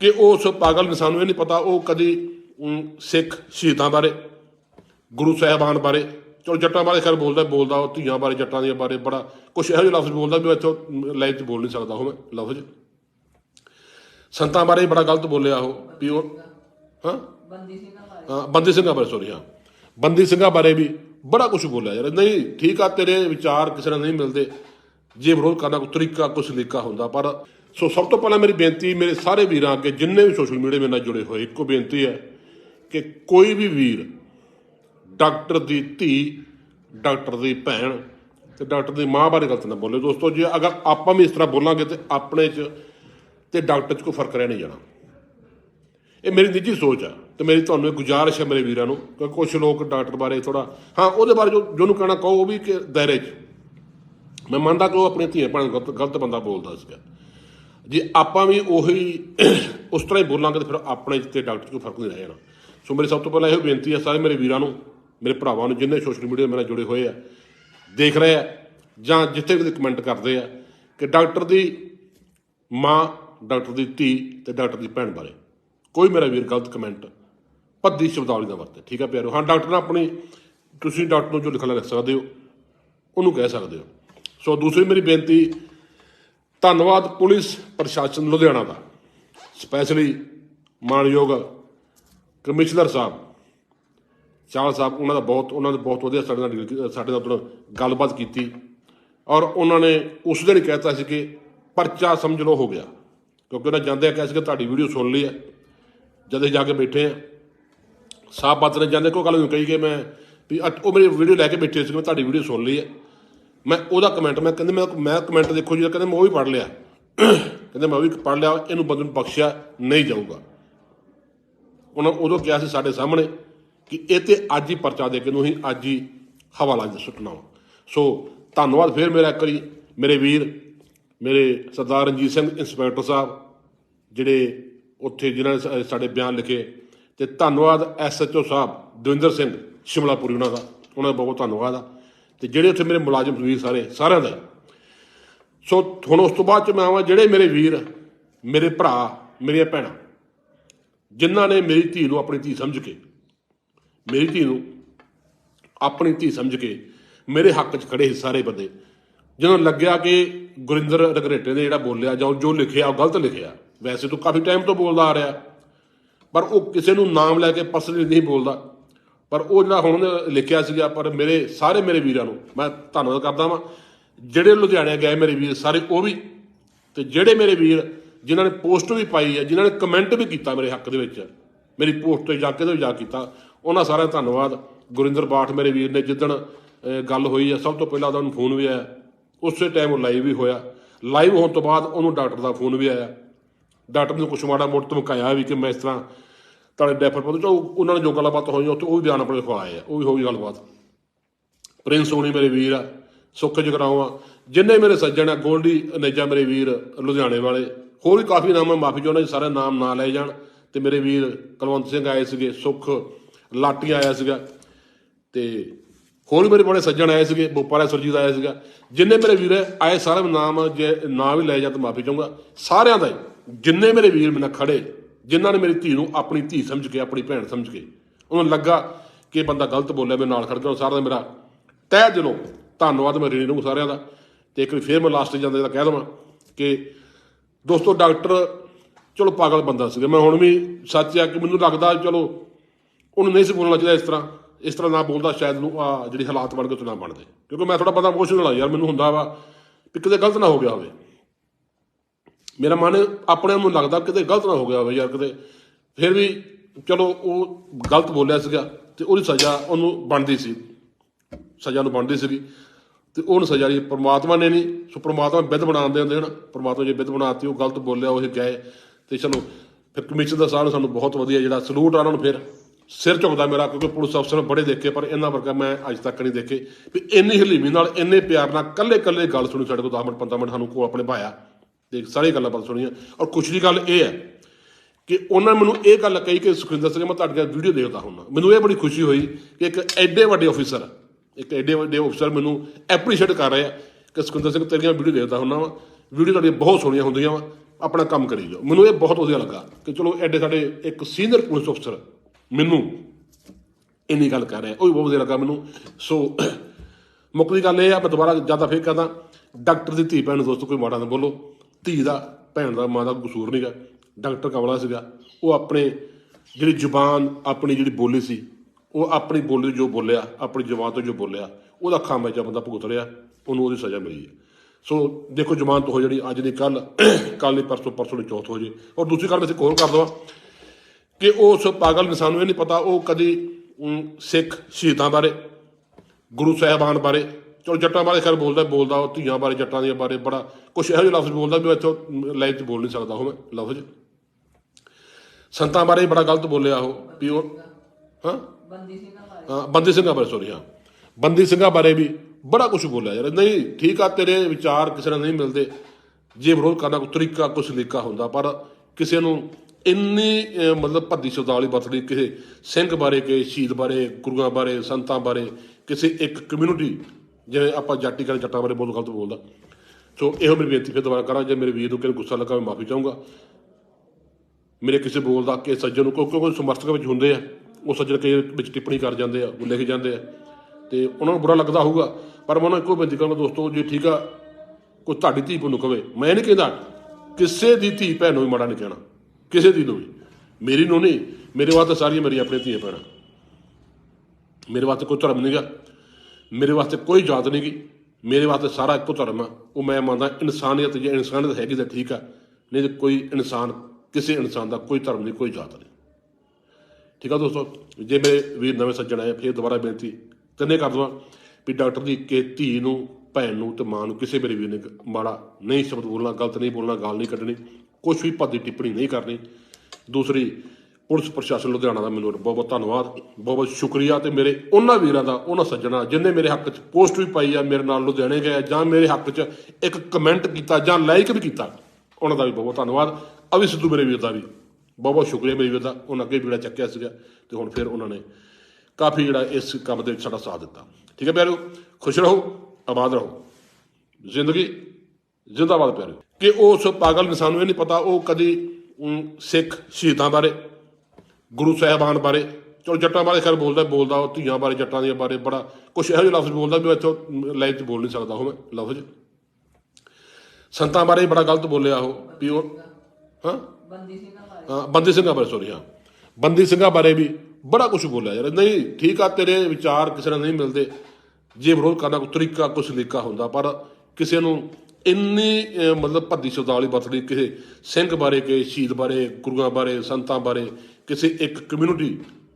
ਕਿ ਉਸ ਪਾਗਲ ਇਨਸਾਨ ਨੂੰ ਇਹ ਨਹੀਂ ਪਤਾ ਉਹ ਕਦੀ ਸਿੱਖ ਸ਼ਹੀਦਾਂ ਬਾਰੇ ਗੁਰੂ ਸਾਹਿਬਾਨ ਬਾਰੇ ਚਲੋ ਜੱਟਾਂ ਬਾਰੇ ਖੈਰ ਬੋਲਦਾ ਬੋਲਦਾ ਉਹ ਧੀਆਂ ਬਾਰੇ ਜੱਟਾਂ ਦੇ ਬਾਰੇ ਬੜਾ ਕੁਛ ਇਹੋ ਜਿਹੇ ਲਫ਼ਜ਼ ਬੋਲਦਾ ਵੀ ਮੈਂ ਇੱਥੋਂ ਲਾਈਵ 'ਚ ਬੋਲ ਨਹੀਂ ਸਕਦਾ ਉਹ ਮੈਂ ਲਫ਼ਜ਼। ਸੰਤਾਂ ਬਾਰੇ ਬੜਾ ਗਲਤ ਬੋਲਿਆ ਉਹ ਵੀ ਉਹ ਹਾਂ? ਬੰਦੀ ਸਿੰਘਾਂ ਬਾਰੇ। ਹਾਂ ਬੰਦੀ ਸਿੰਘਾਂ ਬਾਰੇ ਸੌਰੀ ਹਾਂ। ਬੰਦੀ ਸਿੰਘਾਂ ਬਾਰੇ ਵੀ ਬੜਾ ਕੁਝ ਬੋਲਿਆ ਯਾਰ ਨਹੀਂ ਠੀਕ ਆ ਤੇਰੇ ਵਿਚਾਰ ਕਿਸੇ ਨਾਲ ਨਹੀਂ ਮਿਲਦੇ ਜੇ ਵਿਰੋਧ ਕਰਨਾ ਕੋਈ ਤਰੀਕਾ ਕੋਈ ਸਲੀਕਾ ਹੁੰਦਾ ਪਰ ਸੋ ਸਭ ਤੋਂ ਪਹਿਲਾਂ ਮੇਰੀ ਬੇਨਤੀ ਮੇਰੇ ਸਾਰੇ ਵੀਰਾਂ ਅੱਗੇ ਜਿੰਨੇ ਵੀ ਸੋਸ਼ਲ ਮੀਡੀਆ ਮੇਰੇ ਨਾਲ ਜੁੜੇ ਹੋਏ, ਇੱਕੋ ਬੇਨਤੀ ਹੈ ਕਿ ਕੋਈ ਵੀ ਵੀਰ ਡਾਕਟਰ ਦੀ ਧੀ, ਡਾਕਟਰ ਦੀ ਭੈਣ ਤੇ ਡਾਕਟਰ ਦੀ ਮਾਂ ਬਾਰੇ ਗਲਤ ਨਾ ਬੋਲੇ। ਦੋਸਤੋ, ਜੇ ਅਗਰ ਆਪਾਂ ਵੀ ਇਸ ਤਰ੍ਹਾਂ ਬੋਲਾਂਗੇ ਤੇ ਆਪਣੇ 'ਚ ਤੇ ਡਾਕਟਰ 'ਚ ਕੋਈ ਫ਼ਰਕ ਰਹਿ ਨਹੀਂ ਜਾਣਾ। ਇਹ ਮੇਰੀ ਨਿੱਜੀ ਸੋਚ ਆ ਤੇ ਮੇਰੀ ਤੁਹਾਨੂੰ ਇਹ ਗੁਜ਼ਾਰਿਸ਼ ਹੈ ਮੇਰੇ ਵੀਰਾਂ ਨੂੰ ਕਿ ਕੁਝ ਲੋਕ ਡਾਕਟਰ ਬਾਰੇ ਥੋੜਾ ਹਾਂ, ਉਹਦੇ ਬਾਰੇ ਜੋ ਜਿਹਨੂੰ ਕਹਿਣਾ ਕਹੋ, ਉਹ ਵੀ ਕਿ ਦਾਇਰੇ 'ਚ। ਮੈਂ ਮੰਨਦਾ ਕਿ ਉਹ ਆਪਣੀ ਧੀਆਂ ਭੈਣ ਗਲਤ ਗਲਤ ਬੰਦਾ ਬੋਲਦਾ ਸੀਗਾ। ਜੇ ਆਪਾਂ ਵੀ ਉਹੀ ਉਸ ਤਰ੍ਹਾਂ ਹੀ ਬੋਲਾਂਗੇ ਤਾਂ ਫਿਰ ਆਪਣੇ 'ਚ ਤੇ ਡਾਕਟਰ 'ਚ ਕੋਈ ਫ਼ਰਕ ਨਹੀਂ ਰਹਿ ਜਾਣਾ। ਸੋ ਮੇਰੀ ਸਭ ਤੋਂ ਪਹਿਲਾਂ ਇਹ ਬੇਨਤੀ ਹੈ ਸਾਰੇ ਮੇਰੇ ਵੀਰਾਂ ਨੂੰ, ਮੇਰੇ ਭਰਾਵਾਂ ਨੂੰ, ਜਿੰਨੇ ਸੋਸ਼ਲ ਮੀਡੀਆ ਮੇਰੇ ਨਾਲ ਜੁੜੇ ਹੋਏ ਆ, ਦੇਖ ਰਹੇ ਆ ਜਾਂ ਜਿੱਥੇ ਵੀ ਕਮੈਂਟ ਕਰਦੇ ਆ ਕਿ ਡਾਕਟਰ ਦੀ ਮਾਂ, ਡਾਕਟਰ ਦੀ ਧੀ ਤੇ ਡਾਕਟਰ ਦੀ ਭੈਣ ਬਾਰੇ ਕੋਈ ਮੇਰਾ ਵੀਰ ਗਲਤ ਕਮੈਂਟ ਭੱਦੀ ਸ਼ਬਦਾਵਲੀ ਨਾ ਵਰਤੇ। ਠੀਕ ਹੈ ਪਿਆਰੋ? ਹਾਂ, ਡਾਕਟਰ ਨਾਲ ਆਪਣੀ ਤੁਸੀਂ ਡਾਕਟਰ ਨੂੰ ਜੋ ਲਿਖਣਾ ਲਿਖ ਸਕਦੇ ਹੋ, ਉਹਨੂੰ ਕਹਿ ਸਕਦੇ ਹੋ। ਸੋ ਦੂਸਰੀ ਮੇਰੀ ਬੇਨਤੀ ਧੰਨਵਾਦ ਪੁਲਿਸ ਪ੍ਰਸ਼ਾਸਨ ਲੁਧਿਆਣਾ ਦਾ। ਸਪੈਸ਼ਲੀ ਮਾਨਯੋਗ ਕਮਿਸ਼ਨਰ ਸਾਹਿਬ। ਚਾਲ ਸਾਹਿਬ, ਉਹਨਾਂ ਦਾ ਬਹੁਤ, ਉਹਨਾਂ ਨੇ ਬਹੁਤ ਵਧੀਆ ਸਾਡੇ ਨਾਲ ਸਾਡੇ ਨਾਲ ਗੱਲਬਾਤ ਕੀਤੀ। ਔਰ ਉਹਨਾਂ ਨੇ ਉਸ ਦਿਨ ਹੀ ਕਹਿਤਾ ਸੀ ਕਿ ਪਰਚਾ ਸਮਝ ਲਓ ਹੋ ਗਿਆ। ਕਿਉਂਕਿ ਉਹਨਾਂ ਜਾਂਦੇ ਆ, ਕਿਹਾ ਸੀ ਕਿ ਤੁਹਾਡੀ ਵੀਡੀਓ ਸੁਣ ਲਈ ਹੈ ਜਦ ਅਸੀਂ ਜਾ ਕੇ ਬੈਠੇ ਆ ਸਾਹ ਪਾਤਰ ਜਾਂਦੇ, ਕੋਈ ਗੱਲ ਨਹੀਂ ਕਹੀ ਕਿ ਮੈਂ ਵੀ ਅੱਠ- ਉਹ ਮੇਰੀ ਵੀਡੀਓ ਲੈ ਕੇ ਬੈਠੇ ਸੀ ਮੈਂ ਤੁਹਾਡੀ ਵੀਡੀਓ ਸੁਣ ਲਈ ਹੈ ਮੈਂ ਉਹਦਾ ਕਮੈਂਟ ਮੈਂ ਕਹਿੰਦੇ ਮੈਂ ਮੈਂ ਕਮੈਂਟ ਦੇਖੋ ਜਿਹੜਾ ਕਹਿੰਦੇ ਮੈਂ ਉਹ ਵੀ ਪੜ੍ਹ ਲਿਆ। ਕਹਿੰਦੇ ਮੈਂ ਉਹ ਵੀ ਪੜ੍ਹ ਲਿਆ, ਇਹਨੂੰ ਬੰਦੇ ਨੂੰ ਬਖਸ਼ਿਆ ਨਹੀਂ ਜਾਊਗਾ। ਉਹਨਾਂ ਉਦੋਂ ਕਿਹਾ ਸੀ ਸਾਡੇ ਸਾਹਮਣੇ ਕਿ ਇਹ ਤੇ ਅੱਜ ਹੀ ਪਰਚਾ ਦੇ ਕੇ ਨੂੰ ਹੀ ਅੱਜ ਹੀ ਹਵਾਲਾ ਦੇ ਸੁੱਟਣਾ ਵਾ। ਸੋ ਧੰਨਵਾਦ ਫਿਰ ਮੇਰਾ ਇੱਕ ਮੇਰੇ ਵੀਰ, ਮੇਰੇ ਸਰਦਾਰ ਰਣਜੀਤ ਸਿੰਘ, ਇੰਸਪੈਕਟਰ ਸਾਹਿਬ, ਜਿਹੜੇ ਉੱਥੇ ਜਿਨ੍ਹਾਂ ਨੇ ਸਾਡੇ ਬਿਆਨ ਲਿਖੇ। ਤੇ ਧੰਨਵਾਦ ਐਸਐਚਓ ਸਾਹਿਬ, ਦਵਿੰਦਰ ਸਿੰਘ, ਸ਼ਿਮਲਾਪੁਰੀ ਉਹਨਾਂ ਦਾ। ਉਹਨਾਂ ਦਾ ਬਹੁਤ ਧੰਨਵਾਦ ਆ। ਤੇ ਜਿਹੜੇ ਉੱਥੇ ਮੇਰੇ ਮੁਲਾਜ਼ਮ ਵੀਰ ਸਾਰੇ, ਸਾਰਿਆਂ ਦਾ ਸੋ ਹੁਣ ਉਸ ਤੋਂ ਬਾਅਦ ਚ ਮੈਂ ਆਵਾਂ, ਜਿਹੜੇ ਮੇਰੇ ਵੀਰ, ਮੇਰੇ ਭਰਾ, ਮੇਰੀਆਂ ਭੈਣਾਂ, ਜਿਨ੍ਹਾਂ ਨੇ ਮੇਰੀ ਧੀ ਨੂੰ ਆਪਣੀ ਧੀ ਸਮਝ ਕੇ, ਮੇਰੀ ਧੀ ਨੂੰ ਆਪਣੀ ਧੀ ਸਮਝ ਕੇ ਮੇਰੇ ਹੱਕ 'ਚ ਖੜੇ ਸੀ ਸਾਰੇ ਬੰਦੇ। ਜਦੋਂ ਲੱਗਿਆ ਕਿ ਗੁਰਿੰਦਰ ਰਗਰੇਟੇ ਨੇ ਜਿਹੜਾ ਬੋਲਿਆ ਜਾਂ ਜੋ ਲਿਖਿਆ, ਉਹ ਗਲਤ ਲਿਖਿਆ, ਵੈਸੇ ਤਾਂ ਕਾਫੀ ਟਾਈਮ ਤੋਂ ਬੋਲਦਾ ਆ ਰਿਹਾ। ਪਰ ਉਹ ਕਿਸੇ ਨੂੰ ਨਾਮ ਲੈ ਕੇ ਪਰਸਨਲੀ ਨਹੀਂ ਬੋਲਦਾ। ਪਰ ਉਹ ਜਿਹੜਾ ਹੁਣ ਲਿਖਿਆ ਸੀਗਾ, ਪਰ ਮੇਰੇ, ਸਾਰੇ ਮੇਰੇ ਵੀਰਾਂ ਨੂੰ ਮੈਂ ਧੰਨਵਾਦ ਕਰਦਾ ਵਾਂ। ਜਿਹੜੇ ਲੁਧਿਆਣੇ ਗਏ ਮੇਰੇ ਵੀਰ, ਸਾਰੇ ਉਹ ਵੀ, ਤੇ ਜਿਹੜੇ ਮੇਰੇ ਵੀਰ ਜਿਨ੍ਹਾਂ ਨੇ ਪੋਸਟ ਵੀ ਪਾਈ ਹੈ, ਜਿਨ੍ਹਾਂ ਨੇ ਕਮੈਂਟ ਵੀ ਕੀਤਾ ਮੇਰੇ ਹੱਕ ਦੇ ਵਿੱਚ, ਮੇਰੀ ਪੋਸਟ ਤੇ ਜਾ ਕੇ ਤੇ ਵੀ ਜਾ ਕੀਤਾ, ਉਹਨਾਂ ਸਾਰਿਆਂ ਦਾ ਧੰਨਵਾਦ। ਗੁਰਿੰਦਰ ਬਾਠ ਮੇਰੇ ਵੀਰ ਨੇ ਜਿੱਦਣ ਗੱਲ ਹੋਈ ਹੈ, ਸਭ ਤੋਂ ਪਹਿਲਾਂ ਉਹਦਾ ਉਹਨੂੰ ਫੋਨ ਵੀ ਆਇਆ। ਉਸੇ ਟਾਈਮ ਉਹ ਲਾਈਵ ਵੀ ਹੋਇਆ। ਲਾਈਵ ਹੋਣ ਤੋਂ ਬਾਅਦ ਉਹਨੂੰ ਡਾਕਟਰ ਦਾ ਫੋਨ ਵੀ ਆਇਆ। ਡਾਕਟਰ ਨੇ ਕੁਛ ਮਾੜਾ ਮੋੜ ਧਮਕਾਇਆ ਵੀ ਕਿ ਮੈਂ ਇਸ ਤਰ੍ਹਾਂ ਤੁਹਾਡੇ ਡੈਫਰ ਪਹੁੰਚ ਉਹਨਾਂ ਨੇ ਜੋ ਗੱਲਬਾਤ ਹੋਈ, ਉੱਥੇ ਉਹ ਵੀ ਬਿਆਨ ਆਪਣੇ ਕੋਲ ਆ, ਉਹ ਵੀ ਹੋਈ ਗੱਲਬਾਤ। ਪ੍ਰਿੰਸ ਹੋਣੀ ਮੇਰੇ ਵੀਰ ਆ, ਸੁੱਖ ਜਗਰਾਵਾਂ ਜਿੰਨੇ ਮੇਰੇ ਸੱਜਣ ਆ, ਗੋਲਡੀ ਨੇਜਾ ਮੇਰੇ ਵੀਰ, ਲੁਧਿਆਣੇ ਵਾਲੇ, ਹੋਰ ਵੀ ਕਾਫੀ ਨਾਮ ਮੈਂ ਮਾਫੀ ਚਾਹੁੰਦਾ ਜੀ, ਸਾਰੇ ਨਾਮ ਨਾ ਲੈ ਜਾਣ। ਤੇ ਮੇਰੇ ਵੀਰ ਕੁਲਵੰਤ ਸਿੰਘ ਆਏ ਸੀਗੇ, ਸੁੱਖ ਲਾਟੀ ਆਇਆ ਸੀਗਾ। ਤੇ ਹੋਰ ਵੀ ਮੇਰੇ ਬੜੇ ਸੱਜਣ ਆਏ ਸੀਗੇ ਬੋਪਾਰਾ ਸੁਰਜੀਤ ਆਇਆ ਸੀਗਾ। ਜਿੰਨੇ ਮੇਰੇ ਵੀਰ ਆਏ, ਸਾਰੇ ਨਾਮ ਜੇ ਨਾ ਵੀ ਲੈ ਜਾਂ ਤਾਂ ਮਾਫੀ ਚਾਹੂੰਗਾ। ਸਾਰਿਆਂ ਦਾ ਹੀ, ਜਿੰਨੇ ਮੇਰੇ ਵੀਰ ਮੈਨੂੰ ਨਾਲ ਖੜੇ ਜਿਨ੍ਹਾਂ ਨੇ ਮੇਰੀ ਧੀ ਨੂੰ ਆਪਣੀ ਧੀ ਸਮਝ ਕੇ, ਆਪਣੀ ਭੈਣ ਸਮਝ ਕੇ, ਉਹਨਾਂ ਨੂੰ ਲੱਗਾ ਕਿ ਬੰਦਾ ਗਲਤ ਬੋਲਿਆ ਮੈਂ ਨਾਲ ਖੜ ਗਿਆ ਉਹ ਸਾਰਿਆਂ ਦਾ ਮੇਰਾ ਤਹਿ ਦਿਲੋਂ ਧੰਨਵਾਦ ਮੈਂ ਰੇਣੀ ਨੂੰ ਸਾਰਿਆਂ ਦਾ। ਤੇ ਇੱਕ ਵਾਰੀ ਫੇਰ ਮੈਂ ਲਾਸਟ ਜਾਂਦੇ ਦਾ ਕਹਿ ਦਵਾਂ ਕਿ ਦੋਸਤੋ, ਡਾਕਟਰ, ਚਲੋ ਪਾਗਲ ਬੰਦਾ ਸੀਗਾ। ਮੈਂ ਹੁਣ ਵੀ ਸੱਚ ਆ ਕਿ ਮੈਨੂੰ ਲੱਗਦਾ ਚਲੋ ਉਹਨੂੰ ਨਹੀਂ ਸੀ ਬੋਲਣਾ ਚਾਹੀਦਾ ਇਸ ਤਰ੍ਹਾਂ ਇਸ ਤਰ੍ਹਾਂ ਨਾ ਬੋਲਦਾ, ਸ਼ਾਇਦ ਨੂੰ ਆ ਜਿਹੜੀ ਹਾਲਾਤ ਬਣ ਗਏ ਤੇ ਨਾ ਬਣਦੇ। ਕਿਉਂਕਿ ਮੈਂ ਥੋੜਾ ਬੰਦਾ ਇਮੋਸ਼ਨਲ ਆ ਯਾਰ ਮੈਨੂੰ ਹੁੰਦਾ ਵਾ ਵੀ ਕਿਤੇ ਗਲਤ ਨਾ ਹੋ ਗਿਆ ਹੋਵੇ। ਮੇਰਾ ਮਨ ਆਪਣੇ ਨੂੰ ਲੱਗਦਾ ਕਿਤੇ ਗਲਤ ਨਾ ਹੋ ਗਿਆ ਹੋਵੇ ਯਾਰ, ਕਿਤੇ ਫਿਰ ਵੀ ਚਲੋ ਉਹ ਗਲਤ ਬੋਲਿਆ ਸੀਗਾ ਤੇ ਉਹਦੀ ਸਜ਼ਾ ਉਹਨੂੰ ਬਣਦੀ ਸੀ। ਸਜ਼ਾ ਨੂੰ ਬਣਦੀ ਸੀਗੀ। ਤੇ ਉਹਨੂੰ ਸਜ਼ਾ ਦੀ ਪ੍ਰਮਾਤਮਾ ਨੇ ਨਹੀਂ, ਸੋ ਪ੍ਰਮਾਤਮਾ ਵਿਧ ਬਣਾਉਂਦੇ ਹੁੰਦੇ ਹਨ ਪ੍ਰਮਾਤਮਾ ਜੇ ਵਿਧ ਬਣਾਤੀ, ਉਹ ਗਲਤ ਬੋਲਿਆ, ਉਹ ਗਏ ਤੇ ਚਲੋ, ਫਿਰ ਕਮਿਸ਼ਨ ਦਾ ਸਾਹਿਬ ਸਾਨੂੰ ਬਹੁਤ ਵਧੀਆ ਜਿਹੜਾ ਸਲੂਟ ਆ ਉਹਨਾਂ ਨੂੰ ਫਿਰ ਸਿਰ ਝੁਕਦਾ ਮੇਰਾ, ਕਿਉਂਕਿ ਪੁਲਿਸ ਅਫਸਰ ਬੜੇ ਦੇਖੇ, ਪਰ ਇਹਨਾਂ ਵਰਗਾ ਮੈਂ ਅੱਜ ਤੱਕ ਨਹੀਂ ਦੇਖੇ। ਵੀ ਇੰਨੀ ਹਲੀਮੀ ਨਾਲ, ਇੰਨੇ ਪਿਆਰ ਨਾਲ ਕੱਲੇ ਕੱਲੇ ਗੱਲ ਸੁਣੀ ਸਾਡੇ ਕੋਲ 10 ਮਿੰਟ 15 ਮਿੰਟ ਸਾਨੂੰ ਕੋਲ ਆਪਣੇ ਭਾਇਆ। ਤੇ ਸਾਰੀ ਗੱਲਾਂ ਪਤਾ ਸੁਣੀਆਂ। ਔਰ ਖੁਸ਼ੀ ਦੀ ਗੱਲ ਇਹ ਹੈ ਕਿ ਉਹਨਾਂ ਨੇ ਮੈਨੂੰ ਇਹ ਗੱਲ ਕਹੀ ਕਿ ਸੁਖਿੰਦਰ ਸਿੰਘ, ਮੈਂ ਤੁਹਾਡੀ ਵੀਡੀਓ ਦੇਖਦਾ ਹੁੰਦਾ। ਮੈਨੂੰ ਇਹ ਬੜੀ ਖੁਸ਼ੀ ਹੋਈ ਕਿ ਇੱਕ ਐਡੇ ਵੱਡੇ ਅਫੀਸਰ ਇੱਕ ਐਡੇ ਵੱਡੇ ਅਫਸਰ ਮੈਨੂੰ ਐਪਰੀਸ਼ੀਏਟ ਕਰ ਰਹੇ ਆ ਕਿ ਸੁਖਿੰਦਰ ਸਿੰਘ, ਤੇਰੀਆਂ ਵੀਡੀਓ ਦੇਖਦਾ ਹੁੰਦਾ ਵਾ। ਵੀਡੀਓ ਤੁਹਾਡੀਆਂ ਬਹੁਤ ਸੋਹਣੀਆਂ ਹੁੰਦੀਆਂ ਵਾ। ਆਪਣਾ ਕੰਮ ਕਰੀ ਜਾਓ। ਮੈਨੂੰ ਇਹ ਬਹੁਤ ਵਧੀਆ ਲੱਗਾ ਕਿ ਚਲੋ ਐਡੇ ਸਾਡੇ ਇੱਕ ਸੀਨੀਅਰ ਪੁਲਿਸ ਅਫਸਰ ਮੈਨੂੰ ਇੰਨੀ ਗੱਲ ਕਰ ਰਿਹਾ। ਉਹ ਵੀ ਬਹੁਤ ਵਧੀਆ ਲੱਗਾ ਮੈਨੂੰ। ਸੋ ਮੁੱਕਦੀ ਗੱਲ ਇਹ ਆ, ਮੈਂ ਦੁਬਾਰਾ ਜ਼ਿਆਦਾ ਫੇਰ ਕਹਦਾ, ਡਾਕਟਰ ਦੀ ਧੀ ਭੈਣ ਨੂੰ ਦੋਸਤੋ, ਕੋਈ ਮਾੜਾ ਨਾ ਬੋਲੋ। ਧੀ ਦਾ, ਭੈਣ ਦਾ, ਮਾਂ ਦਾ ਕੋਈ ਕਸੂਰ ਨਹੀਂਗਾ ਡਾਕਟਰ ਕਮਲਾ ਸੀਗਾ। ਉਹ ਆਪਣੇ ਜਿਹੜੀ ਜ਼ੁਬਾਨ, ਆਪਣੀ ਜਿਹੜੀ ਬੋਲੀ ਸੀ, ਉਹ ਆਪਣੀ ਬੋਲੀ ਜੋ ਬੋਲਿਆ, ਆਪਣੀ ਜ਼ੁਬਾਨ ਤੋਂ ਜੋ ਬੋਲਿਆ, ਉਹਦਾ ਖਾਮਿਆਜਾ ਬੰਦਾ ਭੁਗਤ ਰਿਹਾ, ਉਹਨੂੰ ਉਹਦੀ ਸਜ਼ਾ ਮਿਲੀ ਹੈ। ਸੋ ਦੇਖੋ ਜ਼ਮਾਨਤ ਹੋ ਜਿਹੜੀ ਅੱਜ ਦੀ ਕੱਲ ਕੱਲ ਨਹੀਂ, ਪਰਸੋਂ ਪਰਸੋਂ ਨਹੀਂ, ਚੌਥ ਹੋ ਜੇ। ਔਰ ਦੂਸਰੀ ਗੱਲ ਮੈਂ ਇੱਕ ਹੋਰ ਕਰ ਦਵਾਂ ਕਿ ਉਸ ਪਾਗਲ ਇਨਸਾਨ ਨੂੰ ਇਹ ਨਹੀਂ ਪਤਾ, ਉਹ ਕਦੀ ਸਿੱਖ ਸ਼ਹੀਦਾਂ ਬਾਰੇ, ਗੁਰੂ ਸਾਹਿਬਾਨ ਬਾਰੇ ਚਲੋ ਜੱਟਾਂ ਬਾਰੇ ਖੈਰ ਬੋਲਦਾ ਬੋਲਦਾ ਉਹ ਧੀਆਂ ਬਾਰੇ ਜੱਟਾਂ ਦੇ ਬਾਰੇ ਬੜਾ ਕੁਛ ਇਹੋ ਜਿਹੇ ਲਫ਼ਜ਼ ਬੋਲਦਾ ਵੀ ਮੈਂ ਇੱਥੋਂ ਲਾਈਨ 'ਚ ਬੋਲ ਨਹੀਂ ਸਕਦਾ ਉਹ ਮੈਂ ਲਫ਼ਜ਼। ਸੰਤਾਂ ਬਾਰੇ ਬੜਾ ਗਲਤ ਬੋਲਿਆ ਉਹ ਵੀ ਉਹ ਹਾਂ? ਬੰਦੀ ਸਿੰਘਾਂ ਬਾਰੇ। ਹਾਂ ਬੰਦੀ ਸਿੰਘਾਂ ਬਾਰੇ ਸੋਰੀ ਹਾਂ। ਬੰਦੀ ਸਿੰਘਾਂ ਬਾਰੇ ਵੀ ਬੜਾ ਕੁਝ ਬੋਲਿਆ ਯਾਰ ਨਹੀਂ ਠੀਕ ਆ ਤੇਰੇ ਵਿਚਾਰ ਕਿਸੇ ਨਾਲ ਨਹੀਂ ਮਿਲਦੇ। ਜੇ ਵਿਰੋਧ ਕਰਨਾ ਕੋਈ ਤਰੀਕਾ ਕੋਈ ਸਲੀਕਾ ਹੁੰਦਾ ਪਰ ਕਿਸੇ ਨੂੰ ਇੰਨੀ ਮਤਲਬ ਭੱਦੀ ਸ਼ਬਦਾਵਲੀ ਵਰਤਣੀ ਕਿਸੇ ਸਿੰਘ ਬਾਰੇ ਕਿ ਸ਼ਹੀਦ ਬਾਰੇ ਗੁਰੂਆਂ ਬਾਰੇ ਸੰਤਾਂ ਬਾਰੇ ਕਿਸੇ ਇੱਕ ਕਮਿਊਨਿਟੀ ਜਿਵੇਂ ਆਪਾਂ ਜਾਟੀ ਕਰਨ ਜੱਟਾਂ ਬਾਰੇ ਬਹੁਤ ਗਲਤ ਬੋਲਦਾ। ਸੋ ਇਹੋ ਮੇਰੀ ਬੇਨਤੀ ਫਿਰ ਦੁਬਾਰਾ ਕਰਾਂ, ਜੇ ਮੇਰੇ ਵੀਰ ਨੂੰ ਕਿਸੇ ਗੁੱਸਾ ਲੱਗਾ ਮੈਂ ਮਾਫੀ ਚਾਹੂੰਗਾ। ਮੇਰੇ ਕਿਸੇ ਬੋਲ ਦਾ ਕਿ ਸੱਜਣ ਨੂੰ, ਕਿਉਂਕਿ ਕੋਈ ਸਮਰਥਕ ਵਿੱਚ ਹੁੰਦੇ ਆ, ਉਹ ਸੱਜਣ ਕਈ ਵਿੱਚ ਟਿੱਪਣੀ ਕਰ ਜਾਂਦੇ ਆ, ਉਹ ਲਿਖ ਜਾਂਦੇ ਆ। ਤੇ ਉਹਨਾਂ ਨੂੰ ਬੁਰਾ ਲੱਗਦਾ ਹੋਊਗਾ, ਪਰ ਮੈਂ ਉਹਨਾਂ ਨੂੰ ਇੱਕੋ ਬੇਨਤੀ ਕਰਾਂਗਾ ਦੋਸਤੋ, ਜੇ ਠੀਕ ਆ, ਕੋਈ ਤੁਹਾਡੀ ਧੀ ਨੂੰ ਕਵੇ। ਮੈਂ ਨਹੀਂ ਕਹਿੰਦਾ ਕਿਸੇ ਦੀ ਧੀ ਭੈਣ ਨੂੰ ਵੀ ਮਾੜਾ ਨਹੀਂ ਕਹਿਣਾ, ਕਿਸੇ ਦੀ ਨੂੰ ਵੀ। ਮੇਰੀ ਨੂੰ ਨਹੀਂ, ਮੇਰੇ ਵਾਸਤੇ ਸਾਰੀਆਂ ਮੇਰੀ ਆਪਣੀ ਧੀਆਂ ਭੈਣਾਂ। ਮੇਰੇ ਵਾਸਤੇ ਕੋਈ ਧਰਮ ਨਹੀਂਗਾ ਮੇਰੇ ਵਾਸਤੇ ਕੋਈ ਜਾਤ ਨਹੀਂਗੀ ਮੇਰੇ ਵਾਸਤੇ ਸਾਰਾ ਇੱਕੋ ਧਰਮ ਆ। ਉਹ ਮੈਂ ਮੰਨਦਾ ਇਨਸਾਨੀਅਤ ਜੇ ਇਨਸਾਨੀਅਤ ਹੈਗੀ ਤਾਂ ਠੀਕ ਆ। ਨਹੀਂ ਤਾਂ ਕੋਈ ਇਨਸਾਨ, ਕਿਸੇ ਇਨਸਾਨ ਦਾ ਕੋਈ ਧਰਮ ਨਹੀਂ, ਕੋਈ ਜਾਤ ਨਹੀਂ। ਠੀਕ ਆ ਦੋਸਤੋ, ਜੇ ਮੇਰੇ ਵੀਰ ਨਵੇਂ ਸੱਜਣ ਆਏ, ਫਿਰ ਦੁਬਾਰਾ ਬੇਨਤੀ ਤੰਨੇ ਕਰ ਦਵਾਂ ਵੀ ਡਾਕਟਰ ਦੀ ਕਿ ਧੀ ਨੂੰ, ਭੈਣ ਨੂੰ ਤੇ ਮਾਂ ਨੂੰ ਕਿਸੇ ਮੇਰੇ ਵੀਰ ਨੇ ਮਾੜਾ ਨਹੀਂ ਸ਼ਬਦ ਬੋਲਣਾ, ਗਲਤ ਨਹੀਂ ਬੋਲਣਾ, ਗਾਲ ਨਹੀਂ ਕੱਢਣੀ ਕੁਝ ਵੀ ਭੱਦੀ ਟਿੱਪਣੀ ਨਹੀਂ ਕਰਨੀ। ਦੂਸਰੀ ਪੁਲਿਸ ਪ੍ਰਸ਼ਾਸਨ ਲੁਧਿਆਣਾ ਦਾ ਮੈਨੂੰ ਬਹੁਤ ਬਹੁਤ ਧੰਨਵਾਦ। ਬਹੁਤ ਬਹੁਤ ਸ਼ੁਕਰੀਆ ਤੇ ਮੇਰੇ ਉਹਨਾਂ ਵੀਰਾਂ ਦਾ, ਉਹਨਾਂ ਸੱਜਣਾ, ਜਿਨ੍ਹਾਂ ਮੇਰੇ ਹੱਕ 'ਚ ਪੋਸਟ ਵੀ ਪਾਈ ਆ, ਮੇਰੇ ਨਾਲ ਲੁਧਿਆਣੇ ਗਏ ਜਾਂ ਮੇਰੇ ਹੱਕ 'ਚ ਇੱਕ ਕਮੈਂਟ ਕੀਤਾ ਜਾਂ ਲਾਈਕ ਵੀ ਕੀਤਾ, ਉਹਨਾਂ ਦਾ ਵੀ ਬਹੁਤ ਬਹੁਤ ਧੰਨਵਾਦ। ਅਵੀ ਸਿੱਧੂ ਮੇਰੇ ਵੀਰ ਦਾ ਵੀ ਬਹੁਤ ਬਹੁਤ ਸ਼ੁਕਰੀਆ ਮੇਰੇ ਵੀਰ ਦਾ। ਉਹਨਾਂ ਅੱਗੇ ਵੀੜਾ ਚੱਕਿਆ ਸੀਗਾ ਤੇ ਹੁਣ ਫਿਰ ਉਹਨਾਂ ਨੇ ਕਾਫੀ ਜਿਹੜਾ ਇਸ ਕੰਮ ਦੇ ਵਿੱਚ ਸਾਡਾ ਸਾਥ ਦਿੱਤਾ। ਠੀਕ ਹੈ ਪਿਆਰਿਓ, ਖੁਸ਼ ਰਹੋ, ਆਬਾਦ ਰਹੋ। ਜ਼ਿੰਦਗੀ ਜ਼ਿੰਦਾਬਾਦ ਪਿਆਰਿਓ। ਕਿ ਉਸ ਪਾਗਲ ਇਨਸਾਨ ਨੂੰ ਇਹ ਨਹੀਂ ਪਤਾ ਉਹ ਕਦੀ ਸਿੱਖ ਸ਼ਹੀਦਾਂ ਬਾਰੇ ਗੁਰੂ ਸਾਹਿਬਾਨ ਬਾਰੇ ਚਲੋ ਜੱਟਾਂ ਬਾਰੇ ਖੈਰ ਬੋਲਦਾ ਬੋਲਦਾ ਉਹ ਧੀਆਂ ਬਾਰੇ ਜੱਟਾਂ ਦੇ ਬਾਰੇ ਬੜਾ ਕੁਛ ਇਹੋ ਜਿਹੇ ਲਫ਼ਜ਼ ਬੋਲਦਾ ਵੀ ਮੈਂ ਇੱਥੋਂ ਲਾਈਨ 'ਚ ਬੋਲ ਨਹੀਂ ਸਕਦਾ ਉਹ ਮੈਂ ਲਫ਼ਜ਼। ਸੰਤਾਂ ਬਾਰੇ ਬੜਾ ਗਲਤ ਬੋਲਿਆ ਉਹ ਵੀ ਉਹ ਹਾਂ? ਬੰਦੀ ਸਿੰਘਾਂ ਬਾਰੇ। ਹਾਂ ਬੰਦੀ ਸਿੰਘਾਂ ਬਾਰੇ ਸੋਰੀ ਹਾਂ। ਬੰਦੀ ਸਿੰਘਾਂ ਬਾਰੇ ਵੀ ਬੜਾ ਕੁਝ ਬੋਲਿਆ ਯਾਰ ਨਹੀਂ ਠੀਕ ਆ ਤੇਰੇ ਵਿਚਾਰ ਕਿਸੇ ਨਾਲ ਨਹੀਂ ਮਿਲਦੇ ਜੇ ਵਿਰੋਧ ਕਰਨਾ ਕੋਈ ਤਰੀਕਾ ਕੋਈ ਸਲੀਕਾ ਹੁੰਦਾ ਪਰ ਕਿਸੇ ਨੂੰ ਇੰਨੀ ਮਤਲਬ ਭੱਦੀ ਸ਼ਬਦਾਵਲੀ ਵਰਤਣੀ ਕਿਸੇ ਸਿੰਘ ਬਾਰੇ ਕਿ ਸ਼ਹੀਦ ਬਾਰੇ ਗੁਰੂਆਂ ਬਾਰੇ ਸੰਤਾਂ ਬਾਰੇ ਕਿਸੇ ਇੱਕ ਕਮਿਊਨਿਟੀ